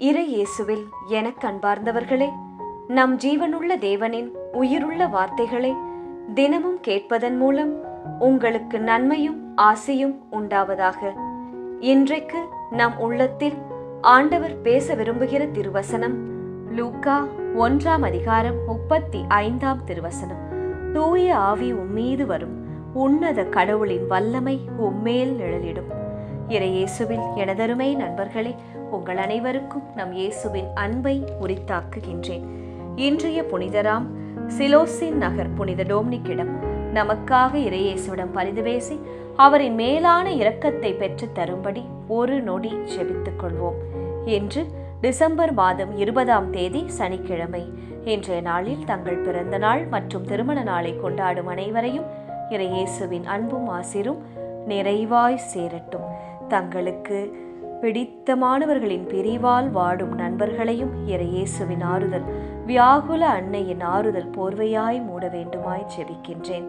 இறை இயேசுவில் எனக் அன்பார்ந்தவர்களே நம் ஜீவனுள்ள தேவனின் உயிருள்ள வார்த்தைகளை தினமும் கேட்பதன் மூலம் உங்களுக்கு நன்மையும் ஆசையும் உண்டாவதாக. இன்றைக்கு நம் உள்ளத்தில் ஆண்டவர் பேச விரும்புகிற திருவசனம் லூக்கா ஒன்றாம் அதிகாரம் முப்பத்தி ஐந்தாம் திருவசனம். தூய ஆவி உம்மீது வரும். உன்னத கடவுளின் வல்லமை உம்மேல் நிழலிடும். இறையேசுவில் எனதருமை நண்பர்களே உங்கள் அனைவருக்கும் நம் இயேசுவின் அன்பை உரித்தாக்குகின்றேன். இன்றைய புனிதராம் சிலோசின் நகர் புனித டோம்னிக்கிடம் நமக்காக இறையேசுவிடம் பரிந்து பேசி அவரின் மேலான இரக்கத்தை பெற்றுத் தரும்படி ஒரு நொடி செபித்துக் கொள்வோம். என்று டிசம்பர் மாதம் இருபதாம் தேதி சனிக்கிழமை. இன்றைய நாளில் தங்கள் பிறந்த நாள் மற்றும் திருமண நாளை கொண்டாடும் அனைவரையும் இறையேசுவின் அன்பும் ஆசிரும் நிறைவாய் சேரட்டும். தங்களுக்கு பிடித்தமானவர்களின் பிரிவால் வாடும் நண்பர்களையும் இறையேசுவின் ஆறுதல் வியாகுல அன்னையின் ஆறுதல் போர்வையாய் மூட வேண்டுமாய் ஜெபிக்கின்றேன்.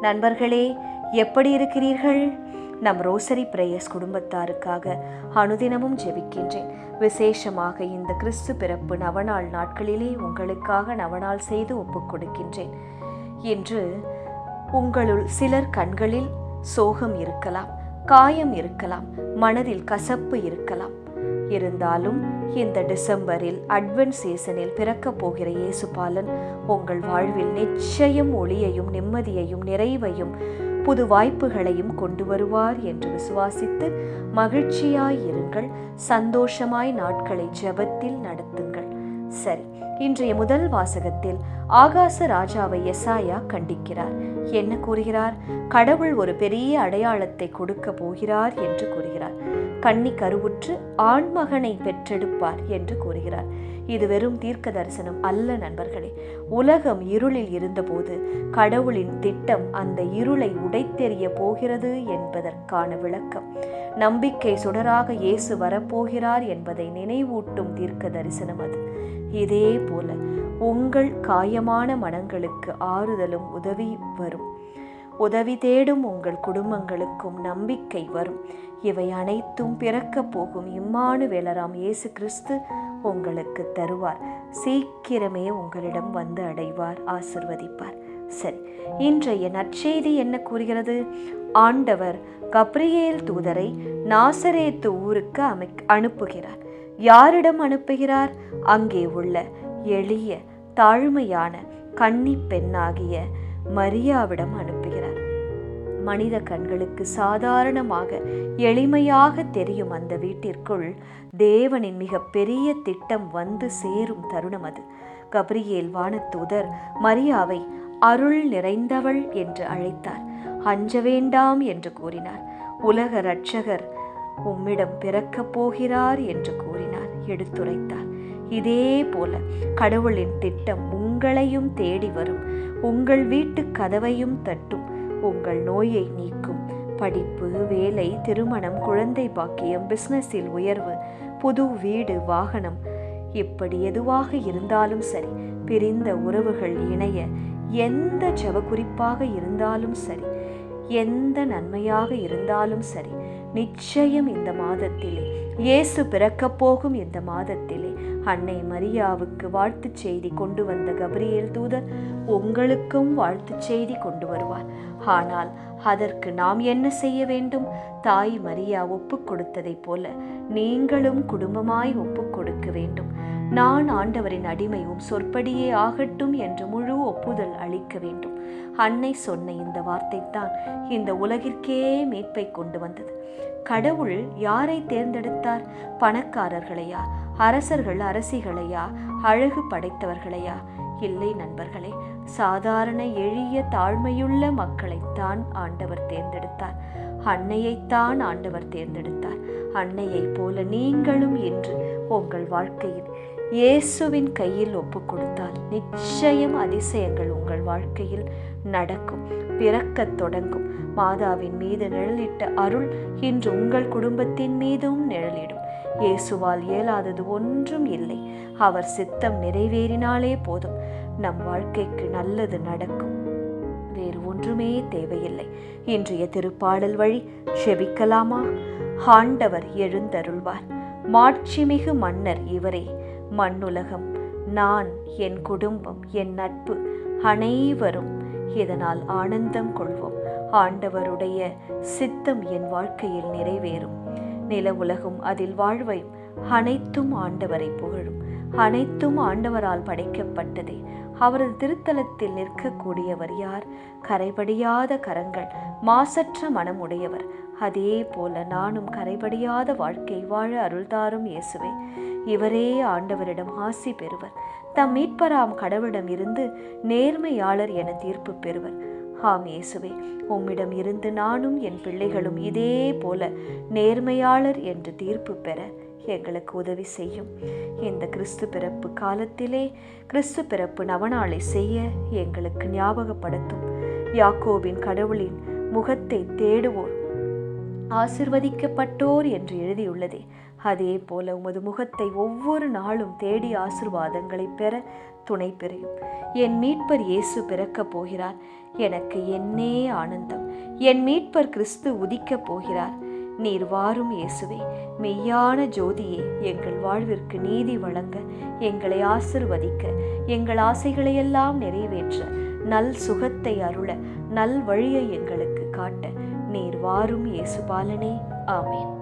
நண்பர்களே எப்படி இருக்கிறீர்கள்? நம் ரோசரி பிரேயர்ஸ் குடும்பத்தாருக்காக அனுதினமும் ஜெபிக்கின்றேன். விசேஷமாக இந்த கிறிஸ்து பிறப்பு நவநாள் நாட்களிலே உங்களுக்காக நவநாள் செய்து ஒப்புக் கொடுக்கின்றேன். இன்று உங்களுள் சிலர் கண்களில் சோகம் இருக்கலாம். காயம் இருக்கலாம் மனதில் கசப்பு இருக்கலாம். இருந்தாலும் இந்த டிசம்பரில் அட்வென்ட் சீசனில் பிறக்கப் போகிற இயேசுபாலன் உங்கள் வாழ்வில் நிச்சயம் ஒளியையும் நிம்மதியையும் நிறைவையும் புது வாய்ப்புகளையும் கொண்டு வருவார் என்று விசுவாசித்து மகிழ்ச்சியாய் இருங்கள். சந்தோஷமாய் நாட்களை ஜெபத்தில் நடத்துங்கள். சரி இன்றைய முதல் வாசகத்தில் ஆகாச ராஜாவை எசாயா கண்டிக்கிறார். என்ன கூறுகிறார்? கடவுள் ஒரு பெரிய அடையாளத்தை கொடுக்க போகிறார் என்று கூறுகிறார். கன்னி கருவுற்று ஆண்மகனை பெற்றெடுப்பார் என்று கூறுகிறார். இது வெறும் தீர்க்க தரிசனம் அல்ல நண்பர்களே. உலகம் இருளில் இருந்தபோது கடவுளின் திட்டம் அந்த இருளை உடைத்தெறிய போகிறது என்பதற்கான விளக்கம். நம்பிக்கை சுடராக இயேசு வரப்போகிறார் என்பதை நினைவூட்டும் தீர்க்க தரிசனம் அது. இதே போல உங்கள் காயமான மனங்களுக்கு ஆறுதலும் உதவி வரும். உதவி தேடும் உங்கள் குடும்பங்களுக்கும் நம்பிக்கை வரும். இவை அனைத்தும் பிறக்கப் போகும் இம்மானு வேலராம் இயேசு கிறிஸ்து உங்களுக்கு தருவார். சீக்கிரமே உங்களிடம் வந்து அடைவார் ஆசிர்வதிப்பார். சரி இன்றைய நற்செய்தி என்ன கூறுகிறது? ஆண்டவர் கப்ரியேல் தூதரை நாசரேத்து ஊருக்கு அமை அனுப்புகிறார். யாரிடம் அனுப்புகிறார்? அங்கே உள்ள எளிய தாழ்மையான கன்னி பெண்ணாகிய மரியாவிடம் அனுப்பு மனித கண்களுக்கு சாதாரணமாக எளிமையாக தெரியும் அந்த வீட்டிற்குள் தேவனின் மிக பெரிய திட்டம் வந்து சேரும் தருணம் அது. கப்ரியேல் வானத்தூதர் மரியாவை அருள் நிறைந்தவள் என்று அழைத்தார். அஞ்ச வேண்டாம் என்று கூறினார். உலக ரட்சகர் உம்மிடம் பிறக்கப் போகிறார் என்று கூறினார். எடுத்துரைத்தார். இதே போல கடவுளின் திட்டம் உங்களையும் தேடி வரும். உங்கள் வீட்டு கதவையும் தட்டும். உங்கள் நோயை நீக்கும். படிப்பு வேலை திருமணம் குழந்தை பாக்கியம் பிஸ்னஸில் உயர்வு புது வீடு வாகனம் இப்படி எதுவாக இருந்தாலும் சரி பிரிந்த உறவுகள் இணைய எந்த ஜப குறிப்பாக இருந்தாலும் சரி எந்த நன்மையாக இருந்தாலும் சரி நிச்சயம் இந்த மாதத்திலே இயேசு பிறக்கப் போகும் இந்த மாதத்திலே அன்னை மரியாவுக்கு வாழ்த்துச் செய்தி கொண்டு வந்த கபிரியேல் தூதர் உங்களுக்கும் வாழ்த்துச் செய்தி கொண்டு வருவார். ஆனால் அதற்கு நாம் என்ன செய்ய வேண்டும்? தாய் மரியா ஒப்பு கொடுத்ததைப் போல நீங்களும் குடும்பமாய் ஒப்பு கொடுக்க வேண்டும். நான் ஆண்டவரின் அடிமையும் சொற்படியே ஆகட்டும் என்று முழு ஒப்புதல் அளிக்க வேண்டும். அன்னை சொன்ன இந்த வார்த்தைத்தான் இந்த உலகிற்கே மீட்பை கொண்டு வந்தது. கடவுள் யாரை தேர்ந்தெடுத்தார்? பணக்காரர்களையா? அரசர்கள் அரசிகளையா? அழகு படைத்தவர்களையா? இல்லை நண்பர்களே சாதாரண எளிய தாழ்மையுள்ள மக்களைத்தான் ஆண்டவர் தேர்ந்தெடுத்தார். அன்னையைத்தான் ஆண்டவர் தேர்ந்தெடுத்தார். அன்னையைப் போல நீங்களும் இன்று உங்கள் வாழ்க்கையில் இயேசுவின் கையில் ஒப்பு கொடுத்தால் நிச்சயம் அதிசயங்கள் உங்கள் வாழ்க்கையில் நடக்கும் பிறக்கத் தொடங்கும். மாதாவின் மீது நிழலிட்ட அருள் இன்று உங்கள் குடும்பத்தின் மீதும் நிழலிடும். இயேசுவால் இயலாதது ஒன்றும் இல்லை. அவர் சித்தம் நிறைவேறினாலே போதும். நம் வாழ்க்கைக்கு நல்லது நடக்கும். வேறு ஒன்றுமே தேவையில்லை. இன்றைய திருப்பாடல் வழி செபிக்கலாமா? ஆண்டவர் எழுந்தருள்வார். மாட்சிமிகு மன்னர் இவரே. மண்ணுலகம் நான் என் குடும்பம் என் நட்பு அனைவரும் இதனால் ஆனந்தம் கொள்வோம். ஆண்டவருடைய சித்தம் என் வாழ்க்கையில் நிறைவேறும். நில உலகும் அதில் வாழ்வையும் அனைத்தும் ஆண்டவரை புகழும். அனைத்தும் ஆண்டவரால் படைக்கப்பட்டதே. அவரது திருத்தலத்தில் நிற்கக்கூடியவர் யார்? கரைபடியாத கரங்கள் மாசற்ற மனம் உடையவர் அதே போல நானும் கரைபடியாத வாழ்க்கை வாழ அருள்தாரும் இயேசுவே. இவரே ஆண்டவரிடம் ஆசி பெறுவர். தம் மீட்பராம் கடவுளிடம் இருந்து நேர்மையாளர் என தீர்ப்பு பெறுவர். ஆம் இயேசுவே. உம்மிடம் இருந்து நானும் என் பிள்ளைகளும் இதே போல நேர்மையாளர் என்று தீர்ப்பு பெற எங்களுக்கு உதவி செய்யும். இந்த கிறிஸ்து பிறப்பு காலத்திலே கிறிஸ்து பிறப்பு நவநாளை செய்ய எங்களுக்கு ஞாபகப்படுத்தும். யாக்கோவின் கடவுளின் முகத்தை தேடுவோர் ஆசிர்வதிக்கப்பட்டோர் என்று எழுதியுள்ளதே. அதே போல உமது முகத்தை ஒவ்வொரு நாளும் தேடி ஆசிர்வாதங்களை பெற துணை பெறும். என் மீட்பர் இயேசு பிறக்கப் போகிறார். எனக்கு என்னே ஆனந்தம். என் மீட்பர் கிறிஸ்து உதிக்கப் போகிறார். நீர் வாரும் இயேசுவே மெய்யான ஜோதியே எங்கள் வாழ்விற்கு நீதி வழங்க எங்களை ஆசிர்வதிக்க எங்கள் ஆசைகளையெல்லாம் நிறைவேற்ற நல் சுகத்தை அருள நல் வழியை எங்களுக்கு காட்ட நீர் வாரும் இயேசு பாலனே ஆமேன்.